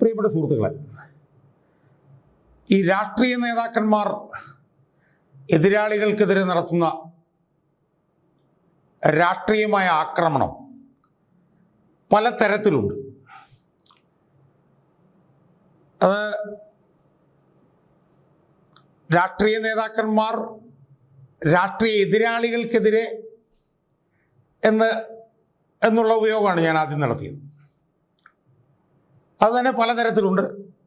പ്രിയപ്പെട്ട സുഹൃത്തുക്കളെ ഈ രാഷ്ട്രീയ നേതാക്കന്മാർ എതിരാളികൾക്കെതിരെ നടത്തുന്ന രാഷ്ട്രീയമായ ആക്രമണം പല തരത്തിലുണ്ട് അത് രാഷ്ട്രീയ നേതാക്കന്മാർ രാഷ്ട്രീയ എതിരാളികൾക്കെതിരെ എന്ന് എന്നുള്ള ഉപയോഗമാണ് ഞാൻ ആദ്യം നടത്തിയത്. അത് തന്നെ പലതരത്തിലുണ്ട്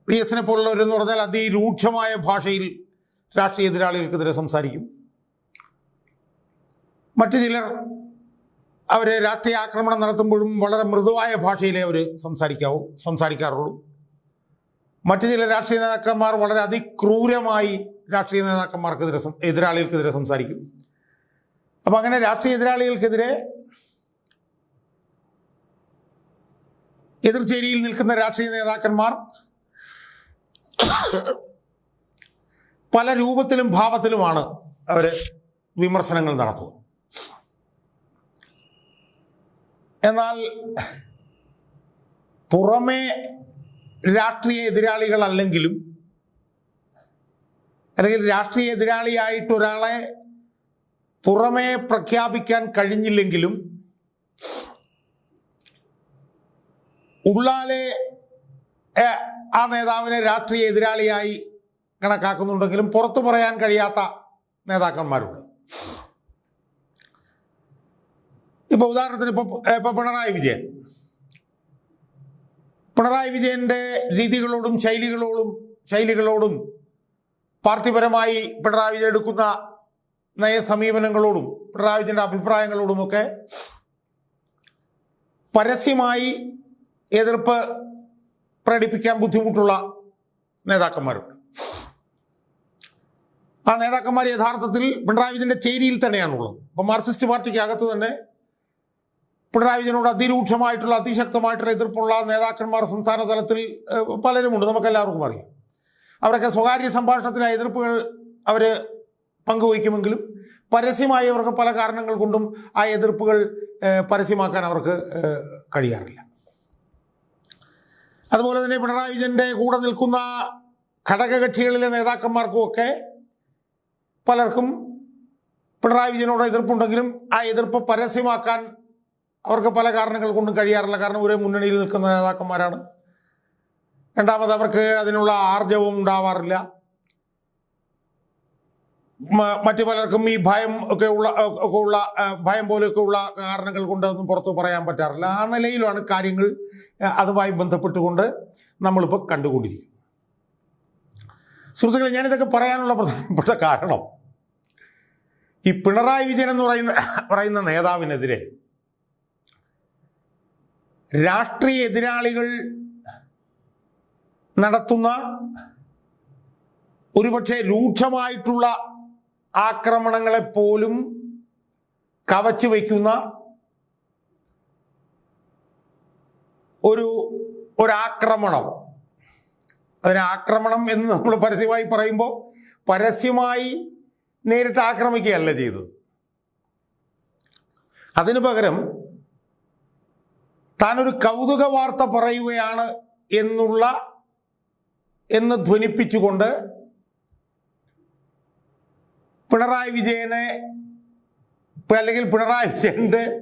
വി എസിനെ പോലുള്ളവരെന്ന് പറഞ്ഞാൽ അതിരൂക്ഷമായ ഭാഷയിൽ രാഷ്ട്രീയ എതിരാളികൾക്കെതിരെ സംസാരിക്കും. മറ്റു ചിലർ അവർ രാഷ്ട്രീയ ആക്രമണം നടത്തുമ്പോഴും വളരെ മൃദുവായ ഭാഷയിലേ അവർ സംസാരിക്കാവൂ സംസാരിക്കാറുള്ളൂ. മറ്റു ചില രാഷ്ട്രീയ നേതാക്കന്മാർ വളരെ അതിക്രൂരമായി രാഷ്ട്രീയ നേതാക്കന്മാർക്കെതിരെ എതിരാളികൾക്കെതിരെ സംസാരിക്കും. അപ്പം അങ്ങനെ രാഷ്ട്രീയ എതിരാളികൾക്കെതിരെ എതിർചേരിയിൽ നിൽക്കുന്ന രാഷ്ട്രീയ നേതാക്കന്മാർ പല രൂപത്തിലും ഭാവത്തിലുമാണ് അവർ വിമർശനങ്ങൾ നടത്തുക. എന്നാൽ പുറമേ രാഷ്ട്രീയ എതിരാളികളല്ലെങ്കിലും അല്ലെങ്കിൽ രാഷ്ട്രീയ എതിരാളിയായിട്ട് ഒരാളെ പുറമേ പ്രഖ്യാപിക്കാൻ കഴിഞ്ഞില്ലെങ്കിലും ഉള്ളാലെ ആ നേതാവിനെ രാഷ്ട്രീയ എതിരാളിയായി കണക്കാക്കുന്നുണ്ടെങ്കിലും പുറത്തു പറയാൻ കഴിയാത്ത നേതാക്കന്മാരുണ്ട്. ഇപ്പോൾ ഉദാഹരണത്തിന് ഇപ്പോൾ ഇപ്പോൾ പിണറായി വിജയൻ. പിണറായി വിജയന്റെ രീതികളോടും ശൈലികളോടും ശൈലികളോടും പാർട്ടിപരമായി പിണറായി വിജയൻ എടുക്കുന്ന നയസമീപനങ്ങളോടും പിണറായി വിജയന്റെ അഭിപ്രായങ്ങളോടുമൊക്കെ പരസ്യമായി എതിർപ്പ് പ്രകടിപ്പിക്കാൻ ബുദ്ധിമുട്ടുള്ള നേതാക്കന്മാരുണ്ട്. ആ നേതാക്കന്മാർ യഥാർത്ഥത്തിൽ പിണറായി വിജയന്റെ ചേരിയിൽ തന്നെയാണുള്ളത്. ഇപ്പം മാർക്സിസ്റ്റ് പാർട്ടിക്ക് അകത്ത് തന്നെ പിണറായി വിജയനോട് അതിരൂക്ഷമായിട്ടുള്ള അതിശക്തമായിട്ടുള്ള എതിർപ്പുള്ള നേതാക്കന്മാർ സംസ്ഥാന തലത്തിൽ പലരുമുണ്ട് പലരുമുണ്ട്. നമുക്കെല്ലാവർക്കും അറിയാം. അവരൊക്കെ സ്വകാര്യ സംഭാഷണത്തിന് എതിർപ്പുകൾ അവർ പങ്കുവയ്ക്കുമെങ്കിലും പരസ്യമായി അവർക്ക് പല കാരണങ്ങൾ കൊണ്ടും ആ എതിർപ്പുകൾ പരസ്യമാക്കാൻ അവർക്ക് കഴിയാറില്ല. അതുപോലെ തന്നെ പിണറായി വിജയന്റെ കൂടെ നിൽക്കുന്ന ഘടകകക്ഷികളിലെ നേതാക്കന്മാർക്കുമൊക്കെ പലർക്കും പിണറായി വിജയനോട് എതിർപ്പുണ്ടെങ്കിലും ആ എതിർപ്പ് പരസ്യമാക്കാൻ അവർക്ക് പല കാരണങ്ങൾ കൊണ്ടും കഴിയാറില്ല. കാരണം ഒരേ മുന്നണിയിൽ നിൽക്കുന്ന നേതാക്കന്മാരാണ്. രണ്ടാമത് അവർക്ക് അതിനുള്ള ആർജവും ഉണ്ടാവാറില്ല. മറ്റു പലർക്കും ഈ ഭയം ഒക്കെ ഉള്ള ഒക്കെ ഉള്ള ഭയം പോലെയൊക്കെ ഉള്ള കാരണങ്ങൾ കൊണ്ട് അതൊന്നും പുറത്ത് പറയാൻ പറ്റാറില്ല. ആ നിലയിലാണ് കാര്യങ്ങൾ അതുമായി ബന്ധപ്പെട്ടുകൊണ്ട് നമ്മളിപ്പോൾ കണ്ടുകൊണ്ടിരിക്കുന്നത് സുഹൃത്തുക്കളെ ഞാനിതൊക്കെ പറയാനുള്ള പ്രധാനപ്പെട്ട കാരണം ഈ പിണറായി വിജയൻ എന്ന് പറയുന്ന പറയുന്ന നേതാവിനെതിരെ രാഷ്ട്രീയ എതിരാളികൾ നടത്തുന്ന ഒരുപക്ഷെ രൂക്ഷമായിട്ടുള്ള ആക്രമണങ്ങളെപ്പോലും കവച്ചു വയ്ക്കുന്ന ഒരു ഒരാക്രമണം. അതിന് ആക്രമണം എന്ന് നമ്മൾ പരസ്യമായി പറയുമ്പോൾ പരസ്യമായി നേരിട്ട് ആക്രമിക്കുകയല്ല ചെയ്തത്. അതിനു പകരം താനൊരു കൗതുക വാർത്ത പറയുകയാണ് എന്നുള്ള എന്ന് ധ്വനിപ്പിച്ചുകൊണ്ട് പിണറായി വിജയനെ അല്ലെങ്കിൽ പിണറായി വിജയന്റെ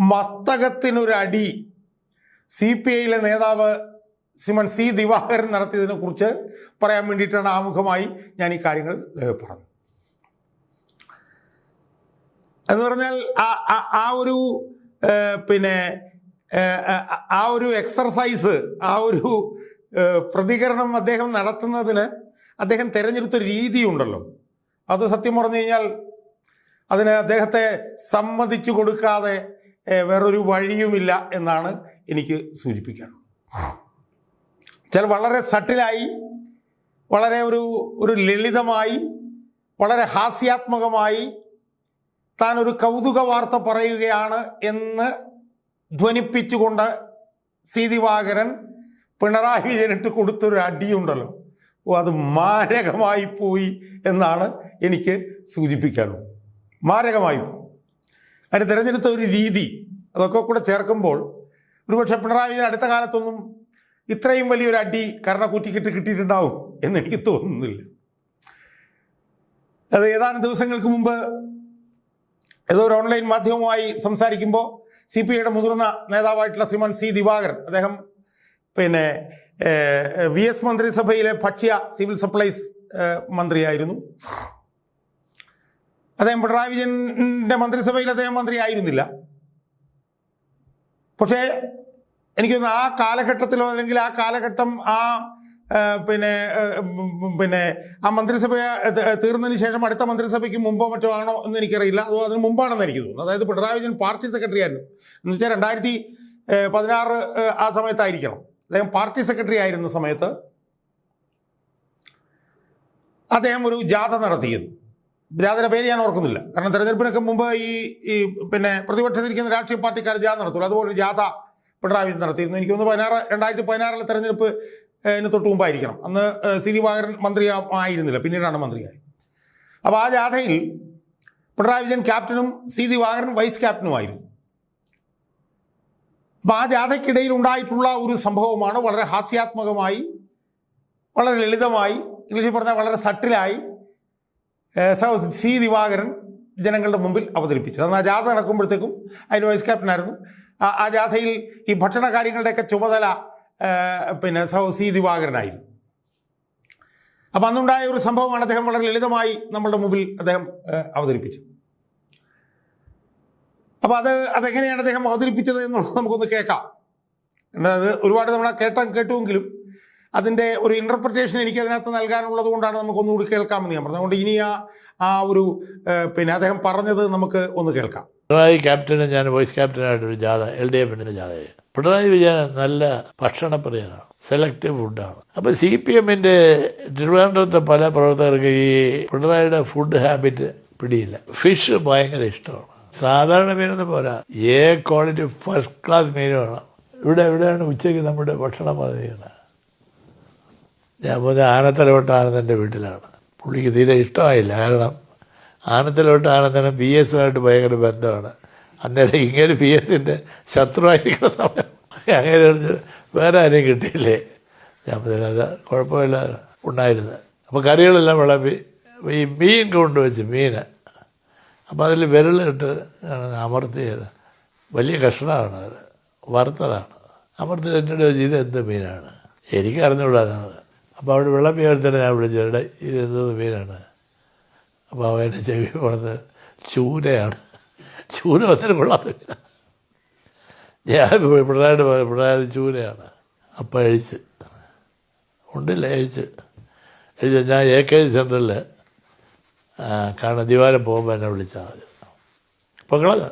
മസ്തകത്തിനൊരടി സി പി ഐയിലെ നേതാവ് ശ്രീമൻ സി ദിവാകരൻ നടത്തിയതിനെ കുറിച്ച് പറയാൻ വേണ്ടിയിട്ടാണ് ആമുഖമായി ഞാൻ ഈ കാര്യങ്ങൾ പറഞ്ഞത്. എന്ന് പറഞ്ഞാൽ ആ- ഒരു പിന്നെ ആ ഒരു എക്സർസൈസ് ആ ഒരു പ്രതികരണം അദ്ദേഹം നടത്തുന്നതിന് അദ്ദേഹം തിരഞ്ഞെടുത്ത രീതിയുണ്ടല്ലോ. അത് സത്യം പറഞ്ഞു കഴിഞ്ഞാൽ അതിന് അദ്ദേഹത്തെ സമ്മതിച്ചു കൊടുക്കാതെ വേറൊരു വഴിയുമില്ല എന്നാണ് എനിക്ക് സൂചിപ്പിക്കാനുള്ളത്. ചില വളരെ സട്ടിലായി വളരെ ഒരു ഒരു ലളിതമായി വളരെ ഹാസ്യാത്മകമായി താൻ ഒരു കൗതുക വാർത്ത പറയുകയാണ് എന്ന് ധ്വനിപ്പിച്ചുകൊണ്ട് സി ദിവാകരൻ പിണറായി വിജയനിട്ട് കൊടുത്തൊരു അടിയുണ്ടല്ലോ. അത് മാരകമായി പോയി എന്നാണ് എനിക്ക് സൂചിപ്പിക്കാനുള്ളത്. മാരകമായി പോയി. അതിന് തിരഞ്ഞെടുത്ത ഒരു രീതി അതൊക്കെ കൂടെ ചേർക്കുമ്പോൾ ഒരുപക്ഷെ പിണറായി വിജയൻ അടുത്ത കാലത്തൊന്നും ഇത്രയും വലിയൊരു അടി കരണക്കൂറ്റിക്കിട്ട് കിട്ടിയിട്ടുണ്ടാവും എന്ന് എനിക്ക് തോന്നുന്നില്ല. അത് ഏതാനും ദിവസങ്ങൾക്ക് മുമ്പ് ഏതോ ഒരു ഓൺലൈൻ മാധ്യമവുമായി സംസാരിക്കുമ്പോൾ സി പി ഐയുടെ മുതിർന്ന നേതാവായിട്ടുള്ള ശ്രീമാൻ സി ദിവാകരൻ അദ്ദേഹം പിന്നെ വി എസ് മന്ത്രിസഭയിലെ ഭക്ഷ്യ സിവിൽ സപ്ലൈസ് മന്ത്രിയായിരുന്നു. അദ്ദേഹം പിണറായി വിജയന്റെ മന്ത്രിസഭയിൽ അദ്ദേഹം മന്ത്രിയായിരുന്നില്ല. പക്ഷേ എനിക്ക് ആ കാലഘട്ടത്തിലോ അല്ലെങ്കിൽ ആ കാലഘട്ടം ആ പിന്നെ പിന്നെ ആ മന്ത്രിസഭ തീർന്നതിന് ശേഷം അടുത്ത മന്ത്രിസഭയ്ക്ക് മുമ്പോ മറ്റോ ആണോ എന്ന് എനിക്കറിയില്ല. അതോ അതിന് മുമ്പാണെന്ന് എനിക്ക് തോന്നുന്നു. അതായത് പിണറായി വിജയൻ പാർട്ടി സെക്രട്ടറി ആയിരുന്നു. എന്ന് വെച്ചാൽ രണ്ടായിരത്തി പതിനാറ് ആ സമയത്തായിരിക്കണം. അദ്ദേഹം പാർട്ടി സെക്രട്ടറി ആയിരുന്ന സമയത്ത് അദ്ദേഹം ഒരു ജാഥ നടത്തിയിരുന്നു. ജാഥയുടെ പേര് ഞാൻ ഓർക്കുന്നില്ല. കാരണം തെരഞ്ഞെടുപ്പിനൊക്കെ മുമ്പ് ഈ ഈ പിന്നെ പ്രതിപക്ഷത്തിരിക്കുന്ന രാഷ്ട്രീയ പാർട്ടിക്കാർ ജാഥ നടത്തുള്ളൂ. അതുപോലെ ജാഥ പിണറായി വിജയൻ നടത്തിയിരുന്നു. എനിക്ക് തോന്നുന്നു പതിനാറ് രണ്ടായിരത്തി പതിനാറിലെ തെരഞ്ഞെടുപ്പ് ഇതിന് തൊട്ട് മുമ്പായിരിക്കണം. അന്ന് സി. ദിവാകരൻ മന്ത്രി ആയിരുന്നില്ല. പിന്നീടാണ് മന്ത്രിയായി അപ്പോൾ ആ ജാഥയിൽ പിണറായി വിജയൻ ക്യാപ്റ്റനും സി. ദിവാകരൻ വൈസ് ക്യാപ്റ്റനുമായിരുന്നു. അപ്പോൾ ആ ജാഥയ്ക്കിടയിൽ ഉണ്ടായിട്ടുള്ള ഒരു സംഭവമാണ് വളരെ ഹാസ്യാത്മകമായി വളരെ ലളിതമായി ഇംഗ്ലീഷിൽ പറഞ്ഞാൽ വളരെ സട്ടിലായി സി ദിവാകരൻ ജനങ്ങളുടെ മുമ്പിൽ അവതരിപ്പിച്ചത്. അന്ന് ആ ജാഥ നടക്കുമ്പോഴത്തേക്കും അതിന് വൈസ് ക്യാപ്റ്റനായിരുന്നു. ആ ജാഥയിൽ ഈ ഭക്ഷണ കാര്യങ്ങളുടെയൊക്കെ ചുമതല പിന്നെ സ- സി ദിവാകരനായിരുന്നു. അപ്പം അന്നുണ്ടായ ഒരു സംഭവമാണ് അദ്ദേഹം വളരെ ലളിതമായി നമ്മളുടെ മുമ്പിൽ അദ്ദേഹം അവതരിപ്പിച്ചത്. അപ്പോൾ അത് അതെങ്ങനെയാണ് അദ്ദേഹം അവതരിപ്പിച്ചത് എന്നുള്ളത് നമുക്കൊന്ന് കേൾക്കാം. അത് ഒരുപാട് നമ്മൾ കേട്ട കേട്ടുവെങ്കിലും അതിന്റെ ഒരു ഇന്റർപ്രിറ്റേഷൻ എനിക്ക് അതിനകത്ത് നൽകാനുള്ളത് കൊണ്ടാണ് നമുക്കൊന്നുകൂടി കേൾക്കാമെന്ന് ഞാൻ പറഞ്ഞത്. അതുകൊണ്ട് ഇനി ആ ആ ഒരു പിന്നെ അദ്ദേഹം പറഞ്ഞത് നമുക്ക് ഒന്ന് കേൾക്കാം. പിണറായി ക്യാപ്റ്റനും ഞാൻ വൈസ് ക്യാപ്റ്റനായിട്ടൊരു ജാഥ എൽ ഡി എഫിന്റെ ജാഥയെ പിണറായി വിജയൻ നല്ല ഭക്ഷണപ്രിയനാണ് സെലക്റ്റീവ് ഫുഡാണ് അപ്പോൾ സി പി എമ്മിന്റെ തിരുവനന്തപുരത്തെ പല പ്രവർത്തകർക്ക് ഈ പിണറായിയുടെ ഫുഡ് ഹാബിറ്റ് പിടിയില്ല. ഫിഷ് ഭയങ്കര ഇഷ്ടമാണ്. സാധാരണ മീനൊന്നും പോരാ. ഏ ക്വാളിറ്റി ഫസ്റ്റ് ക്ലാസ് മീൻ വേണം. ഇവിടെ എവിടെയാണ് ഉച്ചയ്ക്ക് നമ്മുടെ ഭക്ഷണം പറയുന്നത് ഞാൻ പോകുന്ന ആനത്തലവട്ട ആനന്ദന്റെ വീട്ടിലാണ്. പുള്ളിക്ക് തീരെ ഇഷ്ടമായില്ല. കാരണം ആനത്തലവട്ട ആനന്ദനും ബി ആയിട്ട് ഭയങ്കര ബന്ധമാണ്. അന്നേരം ഇങ്ങനെ ബി എസിന്റെ ശത്രുവായിരിക്കുന്ന സമയം. അങ്ങനെ വേറെ ആരെയും കിട്ടിയില്ലേ? ഞാൻ അത് കുഴപ്പമില്ല ഉണ്ടായിരുന്നത് അപ്പോൾ കറികളെല്ലാം വിളമ്പി ഈ മീൻ കൊണ്ടുവച്ച് മീൻ അപ്പോൾ അതിൽ വിരലിട്ട് അമർത്തി അമർത്തിയത് വലിയ കഷ്ണമാണ് അത്. വറുത്തതാണ്. അമർത്തി എന്നോട് ഇത് എന്ത് മീനാണ്? എനിക്ക് അറിഞ്ഞുകൂടാതാണ് അപ്പോൾ അവിടെ വിളമ്പി തന്നെ ഞാൻ വിളിച്ചത് ഇത് എന്ത് മീനാണ്? അപ്പോൾ അവന്റെ ചെവി പറഞ്ഞത് ചൂരയാണ് ചൂര വന്നിട്ട് കൊള്ളാത്ത ഞാൻ പിള്ളേരുടെ പിണറായി ചൂരയാണ് അപ്പം അഴിച്ച് ഉണ്ടില്ല അഴിച്ച് അഴിച്ച് ഞാൻ എ കെ ജി സെന്ററിൽ കാണാൻ ദിവാരം പോകുമ്പോൾ എന്നെ വിളിച്ചാൽ മതി. പൊങ്ങളത്.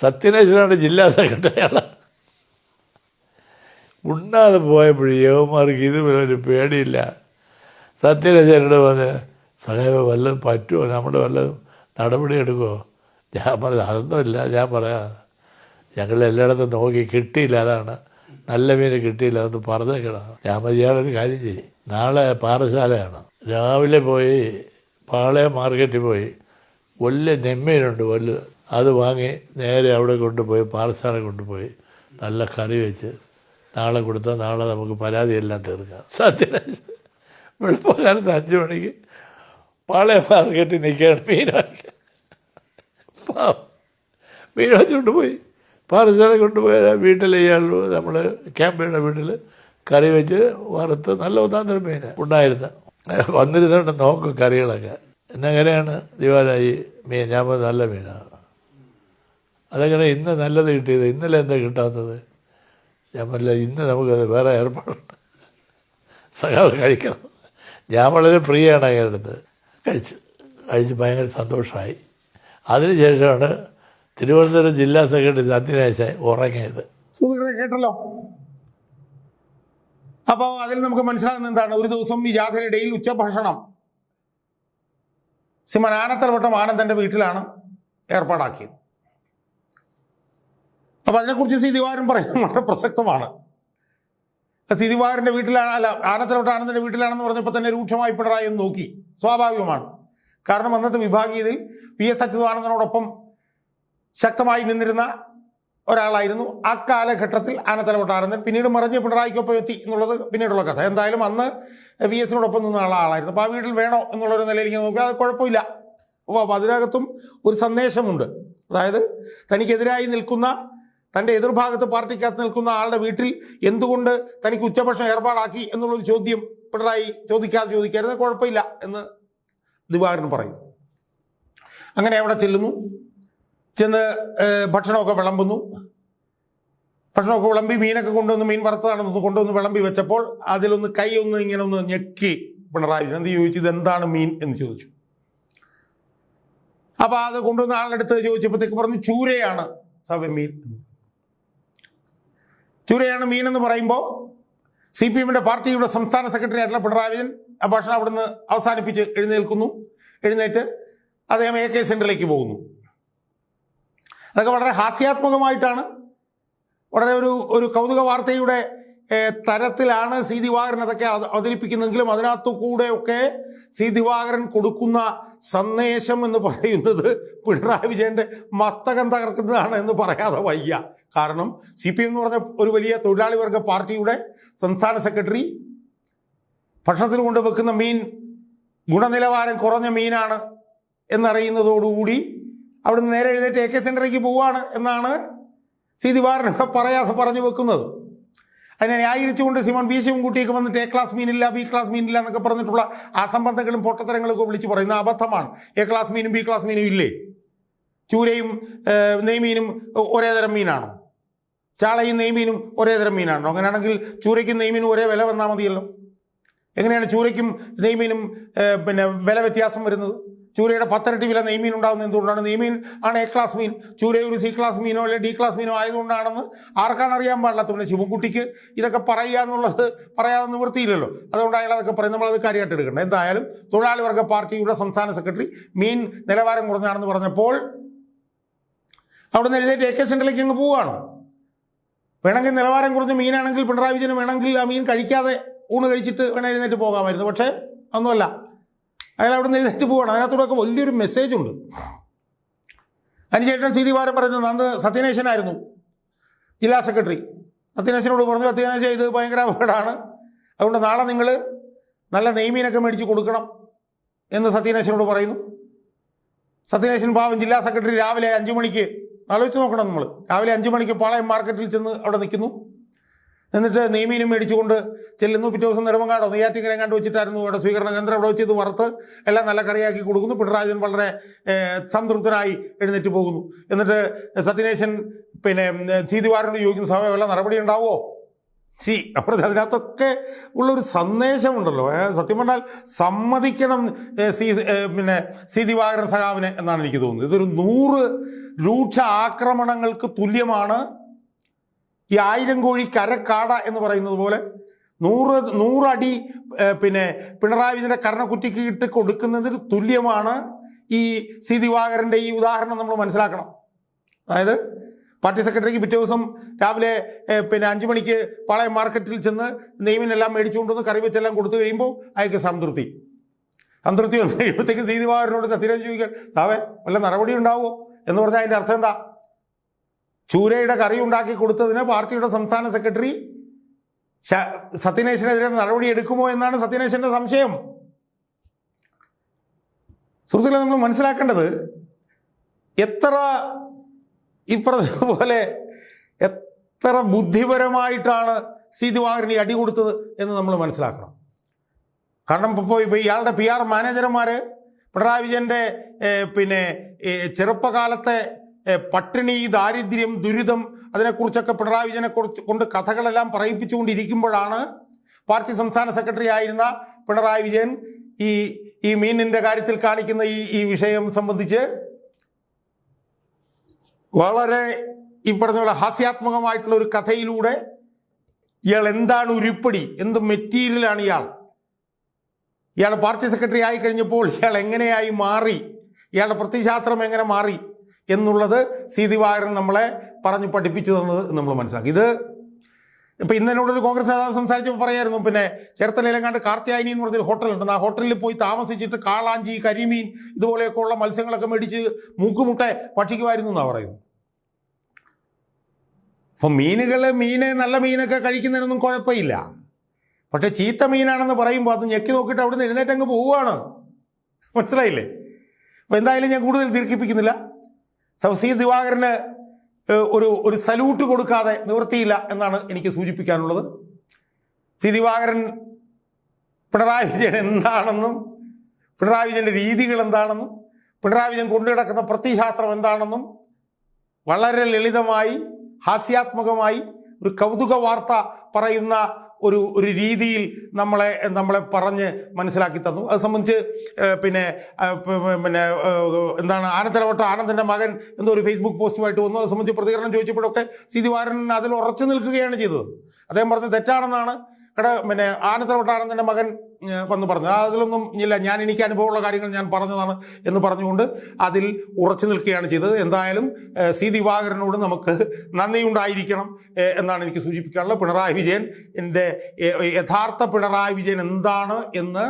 സത്യനേശ്വരാണ് ജില്ലാ സെക്രട്ടറിയാണ്. ഉണ്ണാതെ പോയപ്പോഴും യവന്മാർക്ക് ഇത് ഒരു പേടിയില്ല. സത്യനേശ്വരനോട് പറഞ്ഞ് സഹേബ വല്ലതും പറ്റുമോ നമ്മുടെ വല്ലതും നടപടി എടുക്കുമോ ഞാൻ പറഞ്ഞു അതൊന്നുമില്ല ഞാൻ പറയാം ഞങ്ങൾ എല്ലായിടത്തും നോക്കി കിട്ടിയില്ല അതാണ്. നല്ല മീന് കിട്ടിയില്ല അതൊന്ന് പറഞ്ഞേക്കണം. ഞാൻ ഇയാളൊരു കാര്യം ചെയ്യും. നാളെ പാറശാലയാണ്. രാവിലെ പോയി പാളയം മാർക്കറ്റിൽ പോയി വലിയ നെമ്മീനുണ്ട് വല്ല്. അത് വാങ്ങി നേരെ അവിടെ കൊണ്ടുപോയി പാറശാല കൊണ്ടുപോയി നല്ല കറി വെച്ച് നാളെ കൊടുത്താൽ നാളെ നമുക്ക് പരാതിയെല്ലാം തീർക്കാം. സത്യരാജ് വെളുപ്പകാലത്ത് അഞ്ച് മണിക്ക് പാളയ മാർക്കറ്റിൽ നിൽക്കുകയാണ് മീനാക്കി പാവം. കൊണ്ടുപോയി. പാറശാല കൊണ്ടുപോയി. വീട്ടിൽ ഇയാൾ നമ്മൾ ക്യാമ്പയുടെ വീട്ടിൽ കറി വെച്ച് വറുത്ത് നല്ല ഒന്നാന്തരം മീൻ ഉണ്ടായിരുന്നു. വന്നിരുന്നുണ്ട് നോക്കും കറികളൊക്കെ. എന്നങ്ങനെയാണ് ദിവാലായി മീൻ? ഞാൻ നല്ല മീനാണ് അതെങ്ങനെ ഇന്ന് നല്ലത് കിട്ടിയത്? ഇന്നലെ എന്താ കിട്ടാത്തത്? ഞാൻ പറഞ്ഞില്ല ഇന്ന് നമുക്കത് വേറെ ഏർപ്പാടുണ്ട്. സഖാവ് കഴിക്കണം. ഞാൻ വളരെ പ്രിയമാണ് അങ്ങനെ കഴിച്ച് കഴിച്ച് ഭയങ്കര സന്തോഷമായി അതിനുശേഷമാണ് തിരുവനന്തപുരം ജില്ലാ സെക്രട്ടറി സത്യനാശായി ഉറങ്ങിയത്. കേട്ടല്ലോ? അപ്പോൾ അതിൽ നമുക്ക് മനസ്സിലാകുന്ന എന്താണ്? ഒരു ദിവസം ഈ ജാഥയുടെയിൽ ഉച്ചഭക്ഷണം സിമൻ ആനത്തലവട്ടം ആനന്ദന്റെ വീട്ടിലാണ് ഏർപ്പാടാക്കിയത്. അപ്പോൾ അതിനെക്കുറിച്ച് സിതിവാരൻ പറയാൻ വളരെ പ്രസക്തമാണ്. സി ദിവാരന്റെ വീട്ടിലാണ് അല്ല ആനത്തലവട്ടം ആനന്ദന്റെ വീട്ടിലാണെന്ന് പറഞ്ഞപ്പോൾ തന്നെ രൂക്ഷമായി പിണറായി എന്ന് നോക്കി. സ്വാഭാവികമാണ്. കാരണം അന്നത്തെ വിഭാഗീയതയിൽ പി എസ് അച്യുതാനന്ദനോടൊപ്പം ശക്തമായി നിന്നിരുന്ന ഒരാളായിരുന്നു. ആ കാലഘട്ടത്തിൽ ആനത്തല പിന്നീട് മറിഞ്ഞ് പിണറായിക്കൊപ്പം എത്തി എന്നുള്ളത് പിന്നീടുള്ള കഥ. എന്തായാലും അന്ന് വി എസിനോടൊപ്പം നിന്ന ആളായിരുന്നു. അപ്പോൾ ആ വീട്ടിൽ വേണോ എന്നുള്ളൊരു നിലയിൽ ഇങ്ങനെ നോക്കുക. അത് കുഴപ്പമില്ല. അപ്പോൾ അതിനകത്തും ഒരു സന്ദേശമുണ്ട്. അതായത് തനിക്കെതിരായി നിൽക്കുന്ന തന്റെ എതിർഭാഗത്ത് പാർട്ടിക്കകത്ത് നിൽക്കുന്ന ആളുടെ വീട്ടിൽ എന്തുകൊണ്ട് തനിക്ക് ഉച്ചഭക്ഷണം ഏർപ്പാടാക്കി എന്നുള്ളൊരു ചോദ്യം പിണറായി ചോദിക്കാതെ ചോദിക്കരുത്. കുഴപ്പമില്ല എന്ന് ദിവാകരൻ പറയുന്നു. അങ്ങനെ അവിടെ ചെല്ലുന്നു. ചെന്ന് ഭക്ഷണമൊക്കെ വിളമ്പുന്നു. ഭക്ഷണമൊക്കെ വിളമ്പി മീനൊക്കെ കൊണ്ടുവന്ന് മീൻ വറുത്തതാണെന്ന് കൊണ്ടുവന്ന് വിളമ്പി വെച്ചപ്പോൾ അതിലൊന്ന് കൈ ഒന്ന് ഇങ്ങനെ ഒന്ന് ഞെക്കി പിണറായി. എന്ത് ചോദിച്ചു? ഇതെന്താണ് മീൻ എന്ന് ചോദിച്ചു. അപ്പോൾ അത് കൊണ്ടുവന്ന ആളുടെ അടുത്ത് ചോദിച്ചപ്പോഴത്തേക്ക് പറഞ്ഞു ചൂരയാണ് സഭ മീൻ. ചൂരയാണ് മീൻ എന്ന് പറയുമ്പോൾ സി പി എമ്മിന്റെ പാർട്ടിയുടെ സംസ്ഥാന സെക്രട്ടറി ആയിട്ടുള്ള പിണറായി വിജയൻ ആ ഭക്ഷണം അവിടുന്ന് അവസാനിപ്പിച്ച് എഴുന്നേൽക്കുന്നു. എഴുന്നേറ്റ് അദ്ദേഹം എ കെ സെന്ററിലേക്ക് പോകുന്നു. അതൊക്കെ വളരെ ഹാസ്യാത്മകമായിട്ടാണ്. വളരെ ഒരു ഒരു കൗതുക വാർത്തയുടെ തരത്തിലാണ് സി ദിവാകരൻ അതൊക്കെ അവ- അവതരിപ്പിക്കുന്നെങ്കിലും അതിനകത്തു കൂടെയൊക്കെ സി ദിവാകരൻ കൊടുക്കുന്ന സന്ദേശം എന്ന് പറയുന്നത് പിണറായി വിജയന്റെ മസ്തകം തകർക്കുന്നതാണ് എന്ന് പറയാതെ വയ്യ. കാരണം സി പി എം എന്ന് പറഞ്ഞ ഒരു വലിയ തൊഴിലാളി വർഗ പാർട്ടിയുടെ സംസ്ഥാന സെക്രട്ടറി ഭക്ഷണത്തിന് കൊണ്ട് വെക്കുന്ന മീൻ ഗുണനിലവാരം കുറഞ്ഞ മീനാണ് എന്നറിയുന്നതോടുകൂടി അവിടുന്ന് നേരെ എഴുന്നേറ്റ് എ കെ സെന്ററിലേക്ക് പോവുകയാണ് എന്നാണ് സി ദിവാരൻ ഇവിടെ പറയാതെ പറഞ്ഞു വെക്കുന്നത്. അതിനെ ന്യായീകരിച്ചുകൊണ്ട് സിമോൻ ബി ശിവൻകുട്ടിയൊക്കെ വന്നിട്ട് എ ക്ലാസ് മീനില്ല ബി ക്ലാസ് മീനില്ല എന്നൊക്കെ പറഞ്ഞിട്ടുള്ള അസംബന്ധങ്ങളും പൊട്ടത്തരങ്ങളൊക്കെ വിളിച്ച് പറയുന്ന അബദ്ധമാണ്. എ ക്ലാസ് മീനും ബി ക്ലാസ് മീനും ഇല്ലേ? ചൂരയും നെയ്മീനും ഒരേ തരം മീനാണോ ചാളയും നെയ്മീനും ഒരേ തരം മീനാണോ അങ്ങനെയാണെങ്കിൽ ചൂരയ്ക്കും നെയ്മീനും ഒരേ വില വന്നാൽ മതിയല്ലോ. എങ്ങനെയാണ് ചൂരയ്ക്കും നെയ്മീനും പിന്നെ വില വ്യത്യാസം വരുന്നത്? ചൂരയുടെ പത്തരട്ടി വില നെയ്മീൻ ഉണ്ടാകുന്നത് എന്തുകൊണ്ടാണ്? നെയ്മീൻ ആണ് എ ക്ലാസ് മീൻ ചൂര ഒരു സി ക്ലാസ് മീനോ അല്ലെങ്കിൽ ഡി ക്ലാസ് മീനോ ആയതുകൊണ്ടാണെന്ന് ആർക്കാണ് അറിയാൻ പാടില്ലാത്ത പിന്നെ ശിവൻകുട്ടിക്ക് ഇതൊക്കെ പറയുക എന്നുള്ളത് പറയാതെ നിവൃത്തിയില്ലല്ലോ. അതുകൊണ്ട് അയാൾ അതൊക്കെ പറയും നമ്മളത് കാര്യമായിട്ട് എടുക്കണം എന്തായാലും തൊഴിലാളി വർഗ പാർട്ടിയുടെ സംസ്ഥാന സെക്രട്ടറി മീൻ നിലവാരം കുറഞ്ഞാണെന്ന് പറഞ്ഞപ്പോൾ അവിടെ നിന്ന് എഴുന്നേറ്റ് എ കെ സെന്ററിലേക്ക് അങ്ങ് പോവുകയാണ്. വേണമെങ്കിൽ നിലവാരം കുറഞ്ഞ് മീനാണെങ്കിൽ പിണറായി വിജയന് വേണമെങ്കിൽ ആ മീൻ കഴിക്കാതെ ഊണ് കഴിച്ചിട്ട് വേണം എഴുന്നേറ്റ് പോകാമായിരുന്നു. പക്ഷേ ഒന്നുമല്ല അയാൾ അവിടെ നിന്ന് എഴുതി പോവാണ്. അതിനകത്തൂടെ ഒക്കെ വലിയൊരു മെസ്സേജ് ഉണ്ട്. അതിനുശേഷം സി ദിവാരം പറയുന്നത് അന്ന് സത്യനേശനായിരുന്നു ജില്ലാ സെക്രട്ടറി സത്യനേശനോട് പറഞ്ഞു സത്യനേശ ഇത് ഭയങ്കര അപകടമാണ്. അതുകൊണ്ട് നാളെ നിങ്ങൾ നല്ല നെയ്മീനൊക്കെ മേടിച്ച് കൊടുക്കണം എന്ന് സത്യനേശനോട് പറയുന്നു. സത്യനേശൻ പാവം ജില്ലാ സെക്രട്ടറി രാവിലെ അഞ്ചു മണിക്ക് ആലോചിച്ച് നോക്കണം നമ്മൾ രാവിലെ അഞ്ചു മണിക്ക് പാളയം മാർക്കറ്റിൽ ചെന്ന് അവിടെ നിൽക്കുന്നു. എന്നിട്ട് നെയ്മീനും മേടിച്ചുകൊണ്ട് ചെല്ലുന്നു. പിറ്റേ ദിവസം നെടുമങ്ങാടോ നെയ്യാറ്റിങ്ങനെ കണ്ടു വെച്ചിട്ടായിരുന്നു ഇവിടെ സ്വീകരണ. കേന്ദ്രം അവിടെ വെച്ച് ഇത് വറുത്ത് എല്ലാം നല്ല കറിയാക്കി കൊടുക്കുന്നു. പിണറായി വിജയൻ വളരെ സംതൃപ്തനായി എഴുന്നേറ്റ് പോകുന്നു. എന്നിട്ട് സത്യനേശൻ പിന്നെ സീതിവാരനോട് ചോദിക്കുന്ന സമയം വല്ല നടപടി ഉണ്ടാവുമോ സി അപ്പോൾ അതിനകത്തൊക്കെ ഉള്ളൊരു സന്ദേശമുണ്ടല്ലോ. സത്യം പറഞ്ഞാൽ സമ്മതിക്കണം സി പിന്നെ സി സഖാവിനെ എന്നാണ് എനിക്ക് തോന്നുന്നത്. ഇതൊരു നൂറ് രൂക്ഷ ആക്രമണങ്ങൾക്ക് തുല്യമാണ്. ഈ ആയിരം കോഴി കരക്കാട എന്ന് പറയുന്നത് പോലെ നൂറ് നൂറടി പിന്നെ പിണറായി വിജയന്റെ കരണക്കുറ്റിക്ക് ഇട്ട് കൊടുക്കുന്നതിന് തുല്യമാണ് ഈ സി ദിവാകരന്റെ ഈ ഉദാഹരണം നമ്മൾ മനസ്സിലാക്കണം. അതായത് പാർട്ടി സെക്രട്ടറിക്ക് പിറ്റേ ദിവസം രാവിലെ പിന്നെ അഞ്ചു മണിക്ക് പാളയം മാർക്കറ്റിൽ ചെന്ന് നെയ്മിനെല്ലാം മേടിച്ചുകൊണ്ടുവന്ന് കറി വെച്ചെല്ലാം കൊടുത്തു കഴിയുമ്പോൾ അയാൾക്ക് സംതൃപ്തി. സംതൃപ്തി വന്നു കഴിയുമ്പോഴത്തേക്ക് സി ദിവാകരനോട് സത്യരാജ് ചോദിക്കാൻ സാവേ വല്ല നടപടി ഉണ്ടാവുമോ എന്ന് പറഞ്ഞാൽ അതിന്റെ അർത്ഥം എന്താ? ചൂരയുടെ കറി ഉണ്ടാക്കി കൊടുത്തതിന് പാർട്ടിയുടെ സംസ്ഥാന സെക്രട്ടറി സത്യനേശിനെതിരെ നടപടി എടുക്കുമോ എന്നാണ് സത്യനേശന്റെ സംശയം. സുഹൃത്തുക്കളെ നമ്മൾ മനസ്സിലാക്കേണ്ടത് എത്ര ഈ പറഞ്ഞ പോലെ എത്ര ബുദ്ധിപരമായിട്ടാണ് സ്ഥിതി ദിവാകരൻ ഈ അടി കൊടുത്തത് എന്ന് നമ്മൾ മനസ്സിലാക്കണം. കാരണം ഇപ്പോൾ ഇപ്പോൾ ഇയാളുടെ പി ആർ മാനേജർമാർ പിണറായി വിജയന്റെ പിന്നെ ചെറുപ്പകാലത്തെ പട്ടിണി ദാരിദ്ര്യം ദുരിതം അതിനെക്കുറിച്ചൊക്കെ പിണറായി വിജയനെ കുറിച്ച് കൊണ്ട് കഥകളെല്ലാം പറയിപ്പിച്ചുകൊണ്ടിരിക്കുമ്പോഴാണ് പാർട്ടി സംസ്ഥാന സെക്രട്ടറി ആയിരുന്ന പിണറായി വിജയൻ ഈ ഈ മീനിന്റെ കാര്യത്തിൽ കാണിക്കുന്ന ഈ ഈ വിഷയം സംബന്ധിച്ച് വളരെ ഈ പറഞ്ഞ പോലെ ഹാസ്യാത്മകമായിട്ടുള്ള ഒരു കഥയിലൂടെ ഇയാൾ എന്താണ് ഉരുപ്പടി എന്ത് മെറ്റീരിയലാണ് ഇയാൾ? ഇയാൾ പാർട്ടി സെക്രട്ടറി ആയി കഴിഞ്ഞപ്പോൾ ഇയാൾ എങ്ങനെയായി മാറി? ഇയാളുടെ പ്രത്യശാസ്ത്രം എങ്ങനെ മാറി? എന്നുള്ളത് സി ദിവാകരൻ നമ്മളെ പറഞ്ഞു പഠിപ്പിച്ചു തന്നത് നമ്മൾ മനസ്സിലാക്കി. ഇത് ഇപ്പം ഒരു കോൺഗ്രസ് നേതാവ് സംസാരിച്ചപ്പോൾ പറയായിരുന്നു പിന്നെ ചേർത്തലയിലെങ്ങാണ്ട് കാർത്തിയായിനി എന്ന് പറഞ്ഞൊരു ഹോട്ടലുണ്ട്. ആ ഹോട്ടലിൽ പോയി താമസിച്ചിട്ട് കാളാഞ്ചി കരിമീൻ ഇതുപോലെയൊക്കെ ഉള്ള മത്സ്യങ്ങളൊക്കെ മേടിച്ച് മൂക്കുമുട്ടെ ഭക്ഷിക്കുമായിരുന്നു എന്നാണ് പറയുന്നത്. അപ്പം മീനുകൾ മീന് നല്ല മീനൊക്കെ കഴിക്കുന്നതിനൊന്നും കുഴപ്പമില്ല. പക്ഷേ ചീത്ത മീനാണെന്ന് പറയുമ്പോൾ അത് ഞെക്കി നോക്കിയിട്ട് അവിടുന്ന് എഴുന്നേറ്റ് അങ്ങ് പോവുകയാണ്. മനസ്സിലായില്ലേ? അപ്പോൾ എന്തായാലും ഞാൻ കൂടുതൽ ദീർഘിപ്പിക്കുന്നില്ല. സൗസി ദിവാകരന് ഒരു ഒരു സല്യൂട്ട് കൊടുക്കാതെ നിവൃത്തിയില്ല എന്നാണ് എനിക്ക് സൂചിപ്പിക്കാനുള്ളത്. സി ദിവാകരൻ പിണറായി വിജയൻ എന്താണെന്നും പിണറായി വിജയന്റെ രീതികൾ എന്താണെന്നും പിണറായി വിജയൻ കൊണ്ടുകിടക്കുന്ന പ്രത്യശാസ്ത്രം എന്താണെന്നും വളരെ ലളിതമായി ഹാസ്യാത്മകമായി ഒരു കൗതുക വാർത്ത പറയുന്ന ഒരു ഒരു രീതിയിൽ നമ്മളെ നമ്മളെ പറഞ്ഞ് മനസ്സിലാക്കി തന്നു. അത് സംബന്ധിച്ച് പിന്നെ പിന്നെ എന്താണ് ആനത്തലവട്ട ആനന്ദന്റെ മകൻ എന്തോ ഒരു ഫേസ്ബുക്ക് പോസ്റ്റുമായിട്ട് വന്നു. അത് സംബന്ധിച്ച് പ്രതികരണം ചോദിച്ചപ്പോഴൊക്കെ സി. ദിവാരൻ അതിൽ ഉറച്ചു നിൽക്കുകയാണ് ചെയ്തത്. അദ്ദേഹം പറഞ്ഞത് തെറ്റാണെന്നാണ്. കട പിന്നെ ആനന്ദ വട്ടാനന്ദന്റെ മകൻ വന്ന് പറഞ്ഞു. അതിലൊന്നും ഇല്ല. ഞാൻ എനിക്ക് അനുഭവമുള്ള കാര്യങ്ങൾ ഞാൻ പറഞ്ഞതാണ് എന്ന് പറഞ്ഞുകൊണ്ട് അതിൽ ഉറച്ചു നിൽക്കുകയാണ് ചെയ്തത്. എന്തായാലും സി ദിവാകരനോട് നമുക്ക് നന്ദിയുണ്ടായിരിക്കണം എന്നാണ് എനിക്ക് സൂചിപ്പിക്കാനുള്ളത്. പിണറായി വിജയൻ എന്റെ യഥാർത്ഥ പിണറായി വിജയൻ എന്താണ് എന്ന്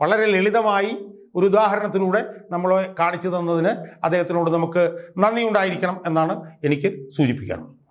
വളരെ ലളിതമായി ഒരു ഉദാഹരണത്തിലൂടെ നമ്മളെ കാണിച്ചു തന്നതിന് അദ്ദേഹത്തിനോട് നമുക്ക് നന്ദിയുണ്ടായിരിക്കണം എന്നാണ് എനിക്ക് സൂചിപ്പിക്കാനുള്ളത്.